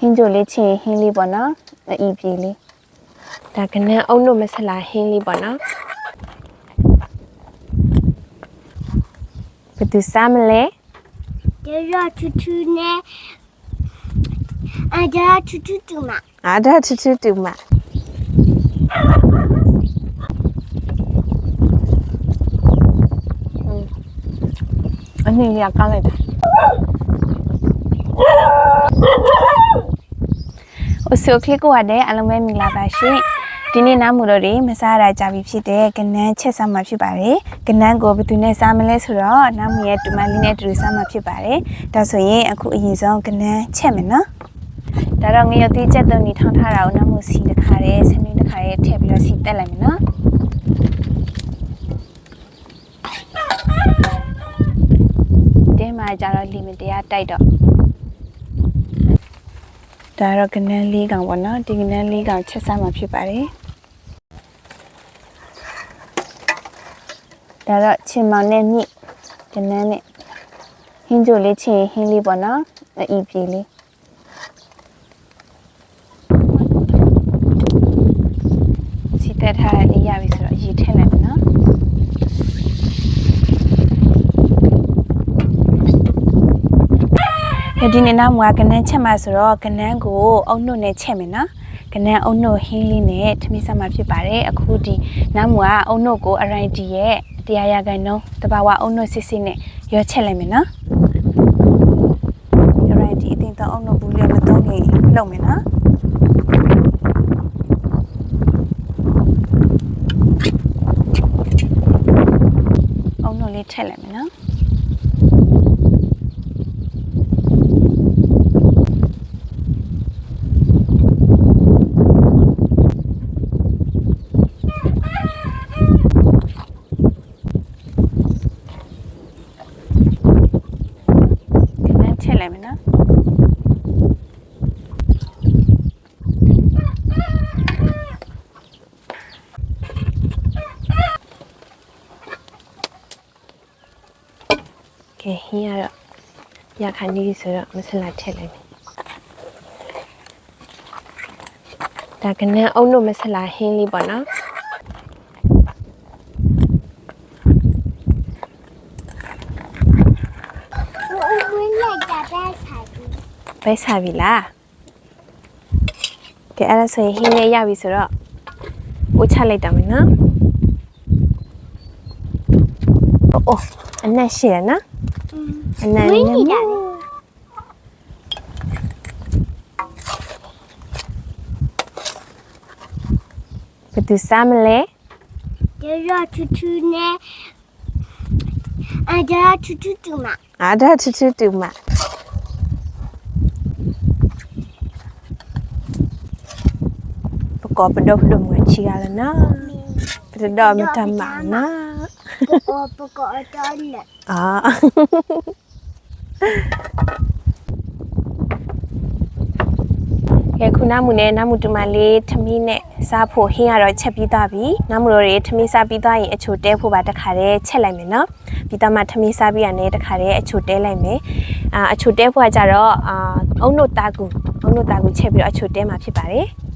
ဟင်းကြိုလေးချင်ဟင်းလေးပေါ့နော်အီပြေလေးဒါကနန်းအုံတို့မဆလာဟင်းလေးပေါ့နော်ဘယ်သူစားမလဲကြရချူချူနဲ့အကြရချူချူတူမအကြရချူချူတူမအနေနဲ့ကလည်း အဆိုကလစ်ကိုရတဲ့အလုံးမဲမင်္ဂလာပါရှင်ဒီနေ့နားမူလို့တွေမစားရကြပြီဖြစ်တဲ့ကနန်းချက်စားမှာဖြစ်ပါတယ်ကနန်းကိုဘယ်သူနဲ့စားမလဲဆိုတော့နားမူရဲ့တူမလေးနဲ့တူစားမှာဖြစ်ပါတယ်ဒါဆိုရင်အခုအရင်ဆုံးကနန်းချက်မယ်နော်ဒါတော့ငရုတ်သီးချက်သွန်နေထောင်းထားတာကိုနောက်မှုစီတစ်ခါတည်းဆင်းနှင်းတစ်ခါတည်းထည့်ပြီးတော့စီတက်လိုက်မယ်နော်တဲမှာကြတော့လီမီတရားတိုက်တော့ ဒါတော့ကနန်းလေးကောင်ပေါ့နော်ဒီကနန်းလေးကောင်ချက်စားမှာဖြစ်ပါတယ်ဒါတော့ချင်မောင်နဲ့မြင့်ကနန်းနဲ့ဟင်းကြိုလေးချင်ဟင်းလေးပေါ့နော်အီပြေလေး စီတက်ထားတဲ့လေးရပြီဆိုတော့ရေထည့်လိုက်မယ်နော် ဒီနေ့နောက်မှာကနန်းချက်မှာဆိုတော့ကနန်းကိုအုံနှုတ်နဲ့ချက်မယ်နော်ကနန်းအုံနှုတ်ဟင်းလေးနဲ့ထမင်းဆက်မှာဖြစ်ပါတယ်အခုဒီနောက်မှာအုံနှုတ်ကိုအရိုင်တီရဲ့တရားရကန်တော့တဘာဝအုံနှုတ်စစ်စစ်နဲ့ရောချက်လိုက်မယ်နော်အရိုင်တီအတင်တော့အုံနှုတ်ဘူးလေးမတော့ခင်လုပ်မယ်နော်အုံတို့လေးထည့်လိုက်မယ်နော်ကနန်းထည့်လိုက်မယ်နော် ကဲဟင်းရတော့ရခိုင်ကြီးဆိုတော့မဆလာထည့်လိုက်မယ်ဒါကနဲ့အုံတို့မဆလာဟင်းလေးပေါ့နော်ပဲစားပြီလားကဲအဲ့ဒါဆိုရင်ဟင်းလေးရပြီဆိုတော့ဝှချလိုက်တော့မယ်နော်အိုးအနက်ရှိရနော် အနံ့နေတယ်ဘယ်သူစားမလဲကြရချူချူနဲ့အကြရချူချူတူမအားဒါချူချူတူမပကောပဒေါပဒုံငါချီရလနာပဒေါမတမနာ Pokok pokok toilet. Ah. ။ရခုနမှုနဲ့နမှုတူမလေးထမင်းနဲ့စားဖို့ဟင်းရတော့ချက်ပြီးသားပြီ။နမှုတို့တွေထမင်းစားပြီးသားရင်အချိုတဲဖို့ပါတခါတည်းချက်လိုက်မယ်နော်။ပြီးသားမှထမင်းစားပြီးရတယ်တခါတည်းအချိုတဲလိုက်မယ်။အာအချိုတဲဖို့ကကြတော့အာအုံတို့တာကူအုံတို့တာကူချက်ပြီးတော့အချိုတဲမှာဖြစ်ပါတယ်။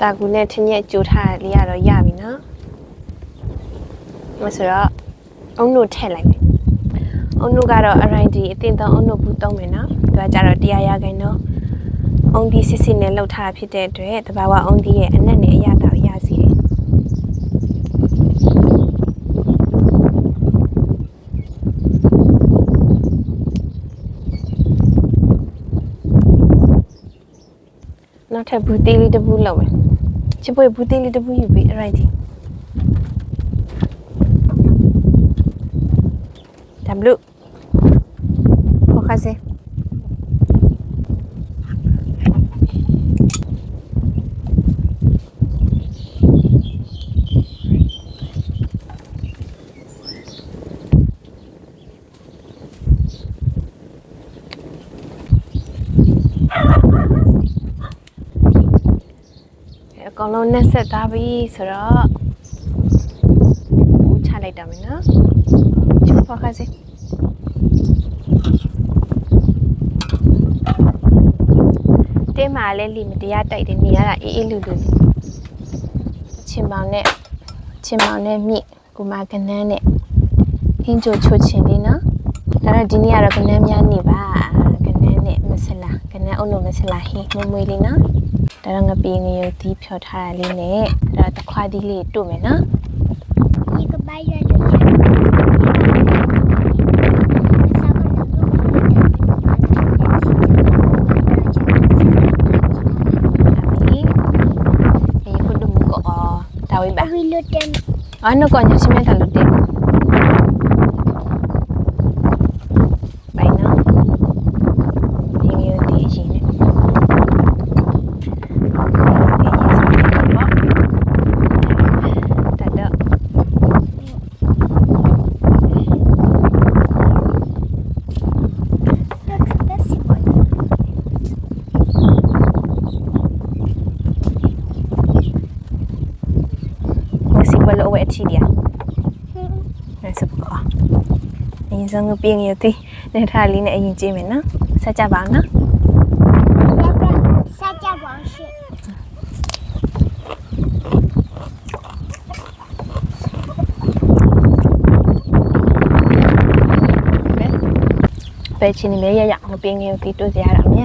တာကူနဲ့ထင်းရက်ကြိုထားလေးရတော့ရပြီနော်မဆိုတော့အုံတို့ထည့်လိုက်မယ်အုံတို့ကတော့အရိုင်ဒီအတင်သုံးအုံတို့ဘူးသုံးမယ်နော်သူကကြတော့တရားရခိုင်တော့အုံဒီစစ်စစ်နဲ့လှုပ်ထားတာဖြစ်တဲ့အတွက်တဘာဝအုံဒီရဲ့အနက်နဲ့အရသာကိုရစီတယ်နောက်ထပ်ဘူးသေးလေးတစ်ဘူးလုပ်မယ် ချစ်ပွေဘူးသေးလေးတစ်ဘူးယူပြီးအရိုင်ဒီ W ဟောခါစေ အကောင်လုံးနှက်ဆက်သားပြီဆိုတော့ဦးချလိုက်တော့မယ်နော်ချူဖောက်ခါစေတင်းမာလဲလီမတရားတိုက်တယ်နေရတာအေးအေးလူလူလေးချင်ပေါင်နဲ့ချင်ပေါင်နဲ့မြင့်ကူမကနန်းနဲ့ဟင်းချိုချိုချင်လေးနော်ဒါတော့ဒီနေ့ကတော့ကနန်းများနေပါကနန်းနဲ့မဆလာကနန်း အုံလုံးလေးဆက်လာဟင်းမွေမွေလေးနော်ဒါတော့ငပီငရုတ်သီးဖြောထားတာလေးနဲ့ဒါတော့တခွားသီးလေးတို့မယ်နော်ဒီကပိုင်ရလို့အနုကောညစမဲတာလို့တင် စီဘလောဝဲအချီဒီယာအဲ့စပကောအရင်ဆုံးငပင်းငရုတ်သီးနဲ့ထားလေးနဲ့အရင်ကြည့်မယ်နော်ဆက်ကြပါအောင်နော်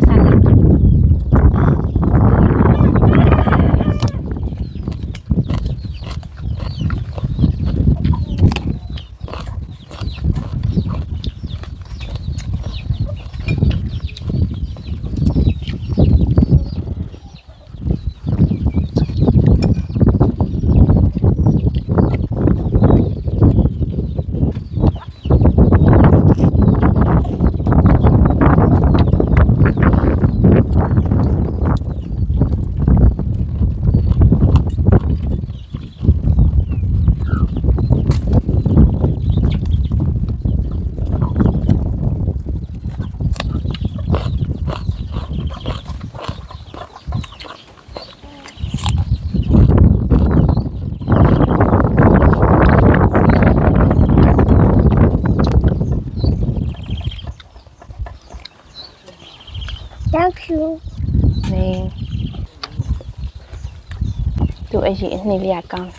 下 သူအရင်အနှစ်လေးကကောင်း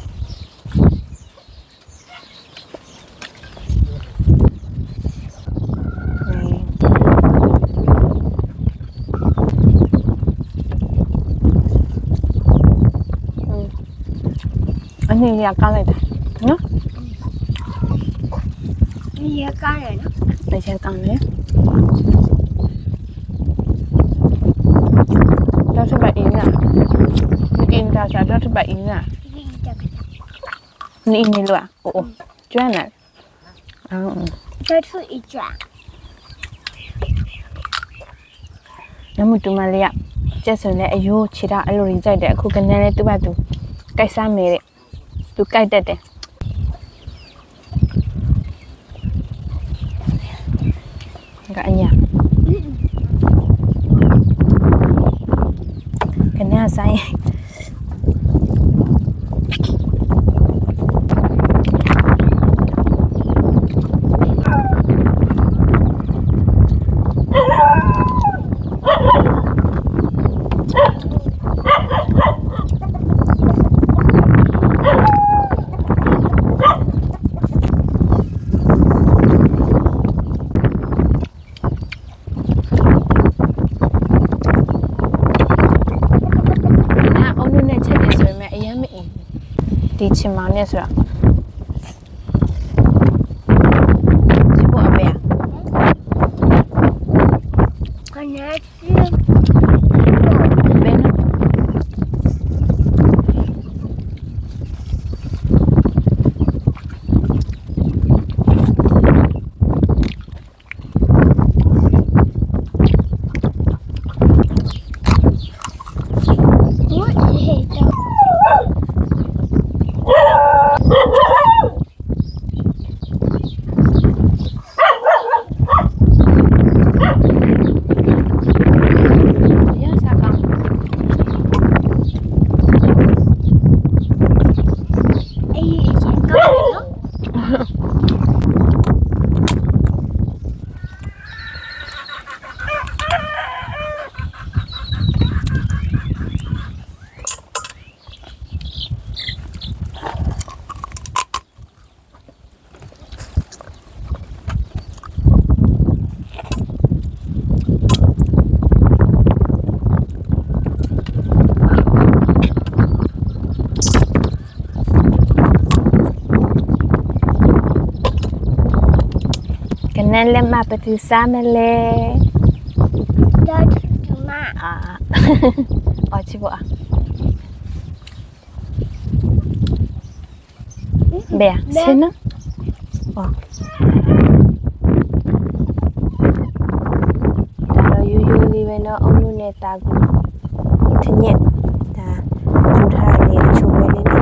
နေအနှစ်လေးကကောင်းလို 要啥不要去白银啊？你你了？哦哦，转了。嗯。再出一转。那么多嘛了呀？这时候呢，哎呦，其他哎呦人在的，可跟奶奶都把都盖啥没的，都盖得的。Enggak nyah. Kena saya. ချင်မောင်နဲ့ဆိုတော့ဒီပေါ်အမေ啊 Nenlem apa tu samele? Dad tu ma. Ah. Oh cibo ah. Bea, sena. Oh. Kalau you you ni mana orang ni tagu. Tenyet. Dah. Curhat ni, cuba ni ni.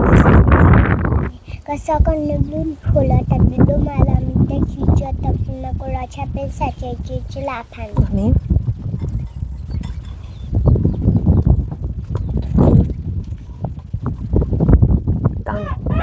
Kasar kan lebih pola tapi tu malam အုံလို့နဲ့တာကူထညက်ဒါဂျူထားလေးအချိုပဲလေးနဲ့စားမယ် ကစကနေဘ lunch ကိုလာတဲ့ဒိုမာလာမီတက်ချီချတ်တပ်နကိုလာချပ်ပစချေချီချလာဖန် မင်းကောင်းတယ် ကောင်းလ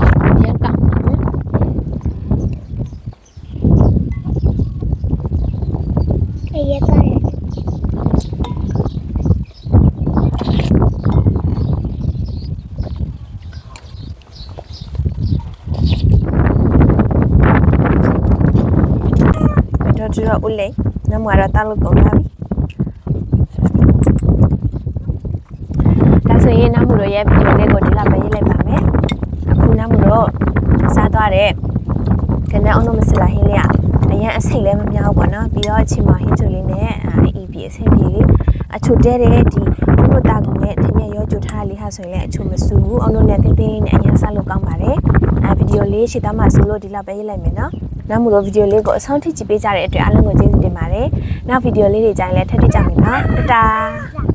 က် ရန်ကောင်း အေးရကောင်းလက် တော့ကျတော့ဦးလေးနမရတာလို့ကုန်လာပြီဒါဆိုရင်နမတို့ရဲ့ဗီဒီယိုလေးကိုဒီလောက်ပဲရေးလိုက်ပါမယ်အခုနမတို့စားသွားတဲ့ကနအောင်လို့မစလာဟင်းလေးကအရင်အစိတ်လည်းမများဘူးပေါ့နော်ပြီးတော့အချိန်မှာဟင်းချိုလေးနဲ့အေးပြီးအဆင်ပြေလေးအချိုတဲတဲ့ဒီအုံတို့တာကုန်နဲ့ထင်းရရောကြိုထားလေးဟာဆိုရင်လည်းအချိုမဆူဘူးအုံတို့နဲ့တင်းတင်းလေးနဲ့အရင်စားလို့ကောင်းပါတယ်အဲဗီဒီယိုလေးရှေ့သားမှာဆိုလို့ဒီလောက်ပဲရေးလိုက်မယ်နော် နောက်မှုတော့ဗီဒီယိုလေးကိုအဆုံးထိကြည့်ပေးကြတဲ့အတွက်အားလုံးကိုကျေးဇူးတင်ပါတယ်။နောက်ဗီဒီယိုလေးတွေကြိုင်လည်းထပ်ထကြမယ်နော်။တတား